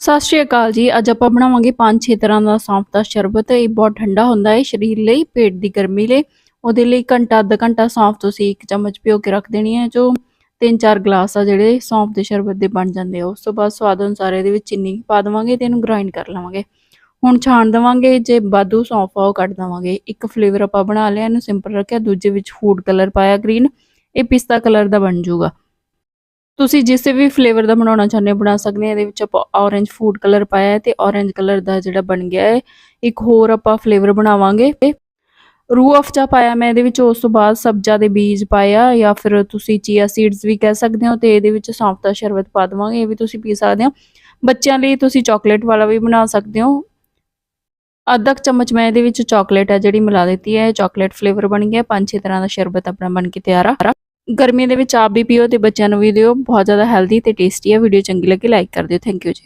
ਸਤਿ ਸ਼੍ਰੀ ਅਕਾਲ ਜੀ। ਅੱਜ ਆਪਾਂ ਬਣਾਵਾਂਗੇ ਪੰਜ ਛੇ ਤਰ੍ਹਾਂ ਦਾ ਸੌਂਫ ਦਾ ਸ਼ਰਬਤ ਇਹ ਬਹੁਤ ਠੰਡਾ ਹੁੰਦਾ ਹੈ ਸਰੀਰ ਲਈ, ਪੇਟ ਦੀ ਗਰਮੀ ਲਈ। ਉਹਦੇ ਲਈ ਘੰਟਾ, ਅੱਧਾ ਘੰਟਾ ਸੌਂਫ ਤੁਸੀਂ ਇੱਕ ਚਮਚ ਭਿਓ ਕੇ ਰੱਖ ਦੇਣੀ ਹੈ, ਜੋ ਤਿੰਨ ਚਾਰ ਗਲਾਸ ਆ ਜਿਹੜੇ ਸੌਂਫ ਦੇ ਸ਼ਰਬਤ ਦੇ ਬਣ ਜਾਂਦੇ ਆ। ਉਸ ਤੋਂ ਬਾਅਦ ਸਵਾਦ ਅਨੁਸਾਰ ਇਹਦੇ ਵਿੱਚ ਚੀਨੀ ਪਾ ਦੇਵਾਂਗੇ ਤੇ ਇਹਨੂੰ ਗ੍ਰਾਈਂਡ ਕਰ ਲਵਾਂਗੇ। ਹੁਣ ਛਾਣ ਦੇਵਾਂਗੇ, ਜੇ ਬਾਦੂ ਸੌਂਫ ਆ ਉਹ ਕੱਢ ਦੇਵਾਂਗੇ। ਇੱਕ ਫਲੇਵਰ ਆਪਾਂ ਬਣਾ ਲਿਆ, ਇਹਨੂੰ ਸਿੰਪਲ ਰੱਖਿਆ। ਦੂਜੇ ਵਿੱਚ ਫੂਡ ਕਲਰ ਪਾਇਆ ਗ੍ਰੀਨ ਇਹ ਪਿਸਤਾ ਕਲਰ ਦਾ ਬਣ ਜਾਊਗਾ। ਤੁਸੀਂ ਜਿਸ ਵੀ ਫਲੇਵਰ ਦਾ ਬਣਾਉਣਾ ਚਾਹੁੰਦੇ ਹੋ, ਬਣਾ ਸਕਦੇ ਹੋ। ਇਹਦੇ ਵਿੱਚ ਆਪਾਂ ਔਰੇਂਜ ਫੂਡ ਕਲਰ ਪਾਇਆ ਹੈ ਤੇ ਔਰੇਂਜ ਕਲਰ ਦਾ ਜਿਹੜਾ ਬਣ ਗਿਆ ਹੈ, ਇੱਕ ਹੋਰ ਆਪਾਂ ਫਲੇਵਰ ਬਣਾਵਾਂਗੇ। ਰੂਹ ਅਫਜਾ ਪਾਇਆ ਮੈਂ, ਇਹਦੇ ਵਿੱਚ ਉਸ ਤੋਂ ਬਾਅਦ ਸਬਜ਼ਾ ਦੇ ਬੀਜ ਪਾਇਆ ਜਾਂ ਫਿਰ ਤੁਸੀਂ ਚੀਆ ਸੀਡਸ ਵੀ ਕਹਿ ਸਕਦੇ ਹੋ ਤੇ ਇਹਦੇ ਵਿੱਚ ਸੌਂਫ ਦਾ ਸ਼ਰਬਤ ਪਾ ਦਵਾਂਗੇ, ਇਹ ਵੀ ਤੁਸੀਂ ਪੀ ਸਕਦੇ ਹੋ। ਬੱਚਿਆਂ ਲਈ ਤੁਸੀਂ ਚਾਕਲੇਟ ਵਾਲਾ ਵੀ ਬਣਾ ਸਕਦੇ ਹੋ। ਅੱਧਾ ਕੁ ਚਮਚ ਮੈਂ ਇਹਦੇ ਵਿੱਚ ਚਾਕਲੇਟ ਹੈ ਜਿਹੜੀ ਮਿਲਾ ਦਿੱਤੀ ਹੈ ਚਾਕਲੇਟ ਫਲੇਵਰ ਬਣ ਗਿਆ। ਪੰਜ ਛੇ ਤਰ੍ਹਾਂ ਦਾ ਸ਼ਰਬਤ ਆਪਣਾ ਬਣ ਕੇ ਤਿਆਰ ਆ। ਗਰਮੀ ਦੇ ਵਿੱਚ ਆਪ ਵੀ ਪੀਓ ਤੇ ਬੱਚਿਆਂ ਨੂੰ ਵੀ ਦਿਓ, ਬਹੁਤ ਜ਼ਿਆਦਾ ਹੈਲਦੀ ਤੇ ਟੇਸਟੀ ਹੈ ਵੀਡੀਓ ਚੰਗੀ ਲੱਗੇ ਲਾਈਕ ਕਰ ਦਿਓ ਥੈਂਕ ਯੂ ਜੀ।